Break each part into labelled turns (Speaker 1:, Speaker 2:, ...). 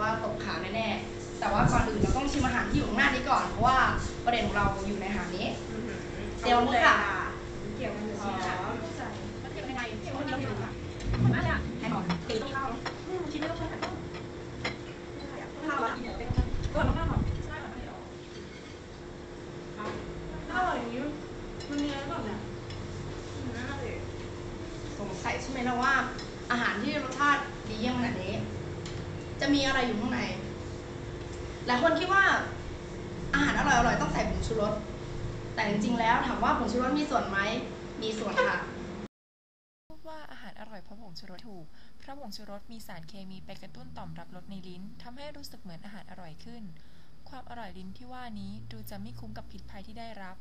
Speaker 1: ว่าตกขาวแน่ๆแต่ว่าก่อนอื่นเราต้องชิมอาหารที่อยู่ข้างหน้านี้ก่อนเพราะว่าประเด็นของเราอยู่ในอาหารนี้เดี๋ยวมุกค่ะ
Speaker 2: เกี่ยวกันอยู่ใช่ไหมคะ
Speaker 1: มันเป็นยังไงที่เราอยู่ค่ะ
Speaker 2: อันเนี้ย
Speaker 1: ให้ก่อนตีต้องเข้า
Speaker 2: ชิ้นเดียวใช่ไหมข้าวละก่อนข้าวหอมใช่ค่ะไม่ออกข้าวอย่างนี้มันเนื้อหรือเปล่าเนี่ยน่าเลย
Speaker 1: สงสัยใช่ไหมนะว่า อาหารที่รสชาติดีเยี่ยมขนาดนี้ จะมี อะไรอยู่ข้างใน หลายคนคิดว่า อาหารอร่อยๆต้องใส่ผงชูรส แต่จริงๆแล้วถามว่าผงชูรสมีส่วนไหม มีส่วนค่ะ
Speaker 3: พูดว่าอาหารอร่อยเพราะผงชูรสถูก เพราะผงชูรสมีสารเคมีไปกระตุ้นต่อมรับรสในลิ้นทำให้รู้สึกเหมือนอาหารอร่อยขึ้น ความอร่อยลิ้นที่ว่านี้ดูจะไม่คุ้มกับพิษภัยที่ได้รับ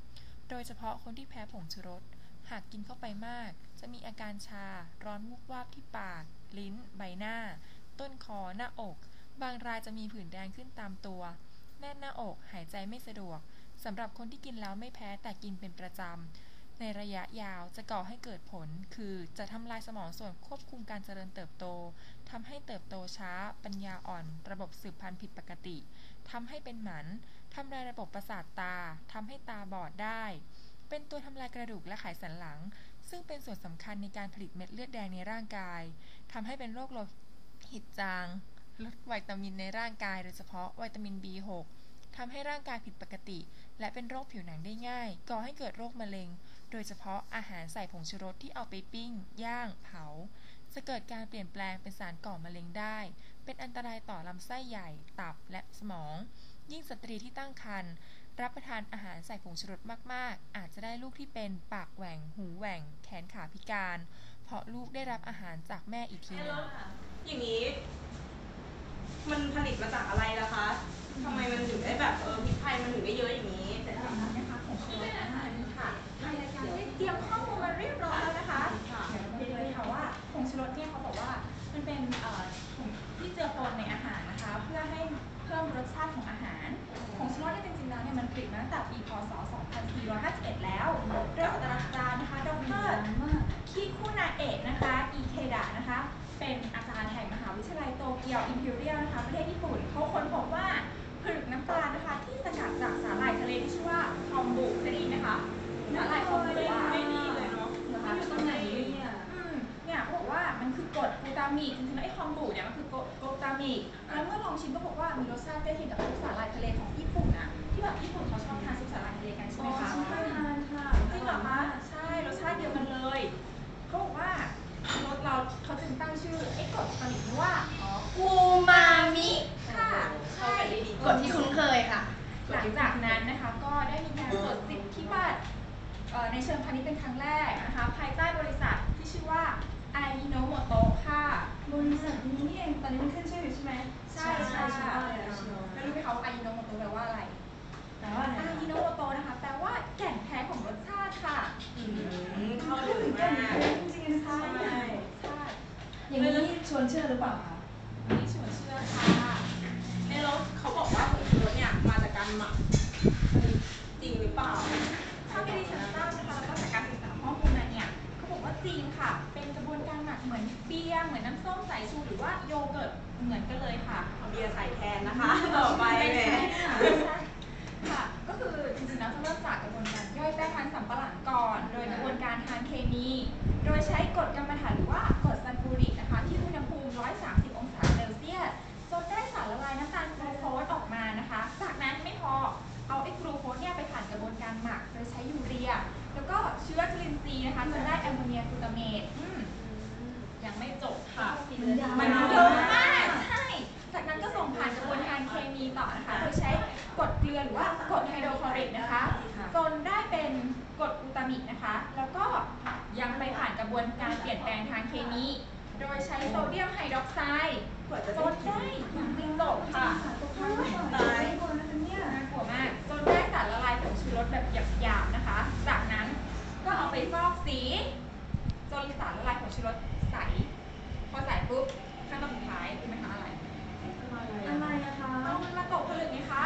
Speaker 3: โดยเฉพาะคนที่แพ้ผงชูรส หากกินเข้าไปมาก จะมีอาการชา ร้อนวูบวาบที่ปาก ลิ้น ใบหน้า ต้นคอ หน้าอก บางรายจะมีผื่นแดงขึ้นตามตัว แน่นหน้าอกหายใจไม่สะดวกสำหรับคนที่กินแล้วไม่แพ้แต่กินเป็นประจำ ในระยะยาวจะก่อให้เกิดผล คือจะทำลายสมองส่วนควบคุมการเจริญเติบโตทำให้เติบโตช้า ปัญญาอ่อน ระบบสืบพันธุ์ผิดปกติทำให้เป็นหมันทำลายระบบประสาทตาทำให้ตาบอดได้ เป็นตัวทำลายกระดูกและไขสันหลัง ซึ่งเป็นส่วนสำคัญในการผลิตเม็ดเลือดแดงในร่างกายทำให้เป็นโรคโลหิตจาง ลดวิตามินในร่างกายโดยเฉพาะวิตามิน B6 ทำให้ร่างกายผิดปกติ และเป็นโรคผิวหนังได้ง่าย ก่อให้เกิดโรคมะเร็ง โดยเฉพาะอาหารใส่ผงชูรสที่เอาไปปิ้ง ย่าง เผา จะเกิดการเปลี่ยนแปลงเป็นสารก่อมะเร็งได้ เป็นอันตรายต่อลำไส้ใหญ่ ตับและสมอง ยิ่งสตรีที่ตั้งครรภ์รับประทานอาหารใส่ผงชูรสมาก ๆ อาจจะได้ลูกที่เป็นปากแหว่ง หูแหว่ง แขนขาพิการ เพราะลูกได้รับอาหารจากแม่อีกทีนึง
Speaker 2: อย่างนี้ มันผลิตมาจากอะไรล่ะคะทำไมมันถึงได้แบบเออพิษภัยมันถึงได้เยอะอย่างนี้
Speaker 4: แต่สำคัญนะคะของชูรสอาหารค่ะทางรายการได้เตรียมข้อมูลมาเรียบร้อยแล้วนะคะ
Speaker 2: ค่ะ
Speaker 4: เดี๋ยวเราไปดูเลยค่ะว่าผงชูรสเนี่ยเขาบอกว่ามันเป็นเอ่อผงที่เจือปนในอาหารนะคะ เพื่อให้เพิ่มรสชาติของอาหารผงชูรสเนี่ยจริงๆแล้วเนี่ยมันผลิตมาตั้งแต่ปีพศ 2451 แล้วโดยศาสตราจารย์นะคะดรคิคุนาเอะนะคะอิเคดะนะคะ เป็นอาจารย์แห่งมหาวิทยาลัยโตเกียวอิมพีเรียลนะคะประเทศญี่ปุ่นเขาค้นพบว่าผลึกน้ำตาลนะคะที่สกัดจากสาหร่ายทะเลที่ชื่อว่าคอมบุเคยได้ยินไหมคะสาหร่ายคอมบุอะ
Speaker 2: ไม่ดีเลยเนาะ
Speaker 4: เหรอคะ
Speaker 2: อยู่ตรงไหนเนี่ย
Speaker 4: อืมเนี่ยเขาบอกว่ามันคือกรดกลูตามิกจริงๆแล้วไอ้คอมบุเนี่ยมันคือกรดกลูตามิกแล้วเมื่อลองชิมก็บอกว่ามีรสชาติใกล้เคียงกับซุปสาหร่ายทะเลของญี่ปุ่นอะที่แบบญี่ปุ่นเขาชอบทานซุปสาหร่ายทะเลกันใช่ไหมคะ
Speaker 2: ทานค่ะ
Speaker 4: จริงเหรอคะใช่รสชาติเดียวกันเลยเขาบอกว่ารส เราเขาจึงตั้งชื่อไอ้กรดตามิกว่าอ๋อ
Speaker 1: อูมามิ
Speaker 4: ค่ะ
Speaker 2: เข้ากันได้ดี
Speaker 1: กฎที่คุ้นเคยค่ะ
Speaker 4: หลังจากนั้นนะคะก็ได้มีการจดสิทธิบัตรเอ่อในเชิงพาณิชย์เป็นครั้งแรกนะคะภายใต้บริษัทที่ชื่อว่าไอโนโมโตค่ะ
Speaker 5: บริษัทนี้นี่เองตอนนี้มันขึ้นชื่ออยู่ใช่ไหม
Speaker 4: ใช่ใช่ใช่
Speaker 5: ใช่ใช่ใช่
Speaker 4: แล้วรู้ไหมคะว่าไอโนโมโตแปลว่าอะไร
Speaker 5: แต่ว่าอะไร
Speaker 4: ไอโนโมโตนะคะแปลว่าแก่นแท้ของรสชาติค่ะ
Speaker 2: อืมเข้าถึงมาก
Speaker 5: จริงๆนะคะ
Speaker 4: ใช่ ใช่อย่างนี้ชวนเชื่ ว่ากรดไฮโดรคลอริกนะคะจนได้เป็นกรดกลูตามิกนะคะ แล้วก็ยังไปผ่านกระบวนการเปลี่ยนแปลงทางเคมี โดยใช้โซเดียมไฮดรอกไซด์
Speaker 2: กว่าจะ
Speaker 4: จนได้ยังไม่จบค่ะ
Speaker 5: ตกค้างก่อนตายก่อนนะคะเนี่ย
Speaker 4: น่ากลัวมากจนได้สารละลายผงชูรสแบบหยาบๆนะคะ จากนั้นก็เอาไปฟอกสีจนสารละลายผงชูรสใส พอใส่ปุ๊บขั้นตอนสุดท้ายคือไหมคะอะไร
Speaker 5: อะไรอะคะ
Speaker 4: เอามันมาตกผลึกไงคะ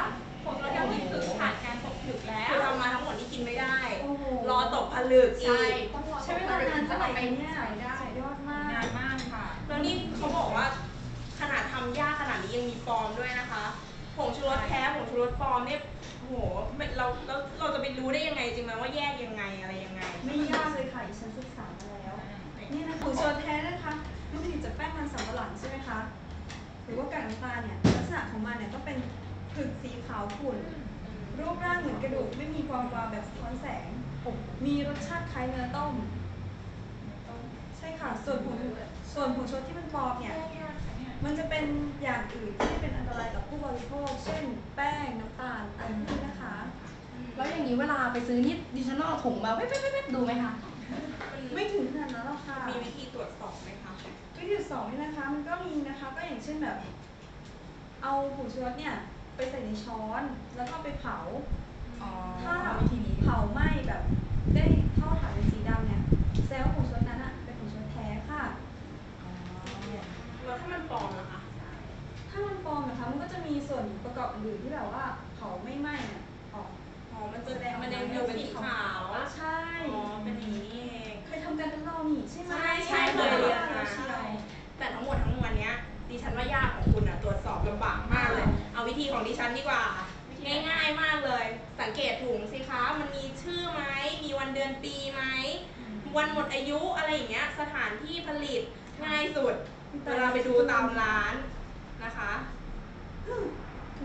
Speaker 4: ผลึก
Speaker 2: อี
Speaker 4: ใช่
Speaker 2: ก
Speaker 4: ต้องรอ
Speaker 5: ใช้เวลานานเท่าไหร่
Speaker 4: ไป
Speaker 5: เนี่ย
Speaker 4: ใช้ได้
Speaker 5: สุดยอดมาก
Speaker 4: นานมากค่ะ
Speaker 2: แล้วนี่เขาบอกว่าขนาดทำยากขนาดนี้ยังมีปลอมด้วยรสปลอมเนี่ยโอ้โหไม่เราเราเราจะไปรู้ได้ยังไงจริงไหมว่าแยกยังไงอะไรยังไง
Speaker 5: ไม่ยากเลยค่ะดิฉันศึกษามาแล้ว นี่นะผงชูรสแท้นะคะมันผลิตจากแป้งมันสำปะหลังใช่ไหมคะ หรือว่ากากน้ำตาลเนี่ยลักษณะของมันเนี่ยก็เป็นผึกสีขาวขุ่นรูปร่างเหมือนกระดูกไม่มีความวาวแบบสะท้อนแสง มีรสชาติคล้ายเนื้อต้ม ใช่ค่ะ ส่วนผงส่วนผงชูรสที่มันปลอมเนี่ย มันจะเป็นอย่างอื่นที่เป็นอันตรายต่อผู้บริโภค เช่น แป้งน้ำตาลอะไรพวกนี้นะคะ
Speaker 1: แล้วอย่างนี้เวลาไปซื้อนี่ดิฉันต้องเอาถุงมาเป๊ะๆๆดูไหมคะ
Speaker 5: ไม่ถึงขนาดนั้นหรอกค่ะ
Speaker 2: มีวิธีตรวจสอบไหมคะ
Speaker 5: วิธีสองนี่นะคะ มันก็มีนะคะ ก็อย่างเช่นแบบ เอาผงชูรสเนี่ยไปใส่ในช้อน แล้วก็ไปเผา
Speaker 1: อ๋อ
Speaker 5: ถ้า
Speaker 1: วิธีนี้
Speaker 5: เผาไหม้แบบได้เท่าฐานเป็นสีดำเนี่ยแสดงว่าผงชูรสนั้นอะเป็นผงชูรสแท้ค่ะ
Speaker 2: แล้วถ้ามันปลอมนะคะ
Speaker 5: ถ้ามันปลอมนะคะมันก็จะมีส่วนประกอบอื่นที่แบบว่า
Speaker 2: วันหมดอายุอะไรอย่างเงี้ยสถานที่ผลิตง่ายสุดเวลาไปดูตามร้านนะคะ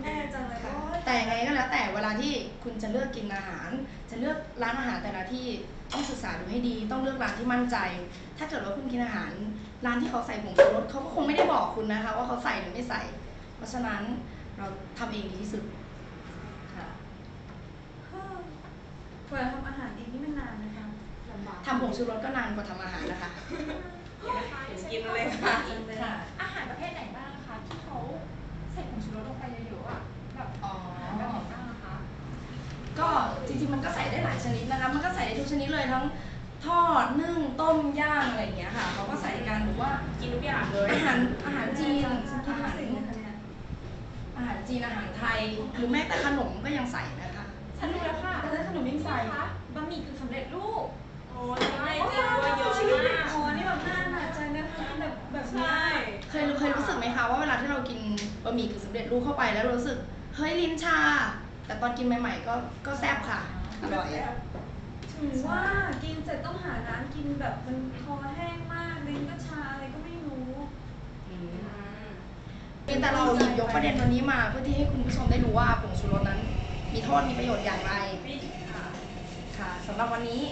Speaker 5: แน่จังเลยค่ะ
Speaker 1: แต่ยังไงก็แล้วแต่เวลาที่คุณจะเลือกกินอาหาร จะเลือกร้านอาหารแต่ละที่ต้องศึกษาดูให้ดี ต้องเลือกร้านที่มั่นใจ ถ้าเกิดว่าคุณกินอาหาร ร้านที่เขาใส่ผงชูรสเขาก็คงไม่ได้บอกคุณนะคะ ว่าเขาใส่หรือไม่ใส่ เพราะฉะนั้นเราทำเองดีที่สุดค่ะ
Speaker 5: กว่าจะทำอาหารเองนี่มันนานนะคะลำบาก
Speaker 1: ทำผงชูรสก็นานกว่าทำอาหารนะคะ
Speaker 2: เดี๋ยวนะคะเดี๋ยวกินเลยค่ะ
Speaker 1: ค่ะ
Speaker 4: อาหารประเภทไหนบ้างคะที่เขาใส่ผงชูรสลงไปเยอะๆอะแบบ
Speaker 1: อ๋อ
Speaker 4: อาหารแบบไหนบ้างอะคะ
Speaker 1: ก็จริงๆมันก็ใส่ได้หลายชนิดนะคะ มันก็ใส่ได้ทุกชนิดเลยทั้งทอดนึ่งต้มย่างอะไรอย่างเงี้ยค่ะเขาก็ใส่กันหรือว่า
Speaker 2: กินทุกอย่างเลย
Speaker 1: อาหารอาหารจีน
Speaker 5: ฉันคิด
Speaker 1: อา
Speaker 5: ว่า
Speaker 1: หาร
Speaker 5: สิ่งนะคะเนี่ย
Speaker 1: อาหารจีนอาหารไทย หรือแม้แต่ขนมก็ยังใส่นะคะ
Speaker 4: ฉันรู้แล้วค่ะ
Speaker 5: แต่ถ้าขนมยิ่งใส่
Speaker 4: คะบะหมี่กึ่งสำเร็จรูป
Speaker 2: โอ้ยใช่จริงด้วยเยอะมาก
Speaker 5: อ๋อนี่แบบน่าหนักใจนะคะแบบแบบเนี้ย
Speaker 2: ใช่
Speaker 1: เคยเคยรู้สึกไหมคะว่าเวลาที่เรากินบะหมี่กึ่งสำเร็จรูปเข้าไปแล้วรู้สึกเฮ้ยลิ้นชา แต่ตอนกินใหม่ ๆ ก็ก็แซ่บค่ะอร่อย
Speaker 5: ถึงว่ากินเสร็จต้องหาร้านกินแบบมันคอแห้งมากลิ้นก็ชาอะไรก็ไม่รู้
Speaker 1: แต่เราหยิบยกประเด็นวันนี้มาเพื่อที่ให้คุณผู้ชมได้รู้ว่าผงชูรสนั้น มีโทษมีประโยชน์อย่างไร
Speaker 2: ค่ะ
Speaker 1: ค่ะสำหรับวันนี้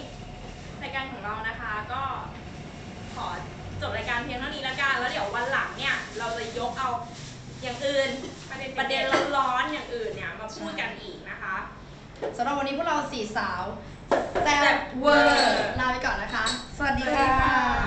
Speaker 2: รายการของเรานะคะก็ขอจบรายการเพียงเท่านี้แล้วกันแล้วเดี๋ยววันหลังเนี่ยเราจะยกเอาอย่างอื่นประเด็นร้อนๆอย่างอื่นเนี่ยมาพูดกันอีกนะคะ
Speaker 1: สำหรับวันนี้พวกเราสี่สาวแซ่
Speaker 2: แซ่
Speaker 1: บบเว
Speaker 2: เว
Speaker 1: อ
Speaker 2: อร์
Speaker 1: ร์ลาไปก่อนนะคะ สวัสดี
Speaker 2: สวัสดี
Speaker 1: ค่ะ
Speaker 2: ค่ะ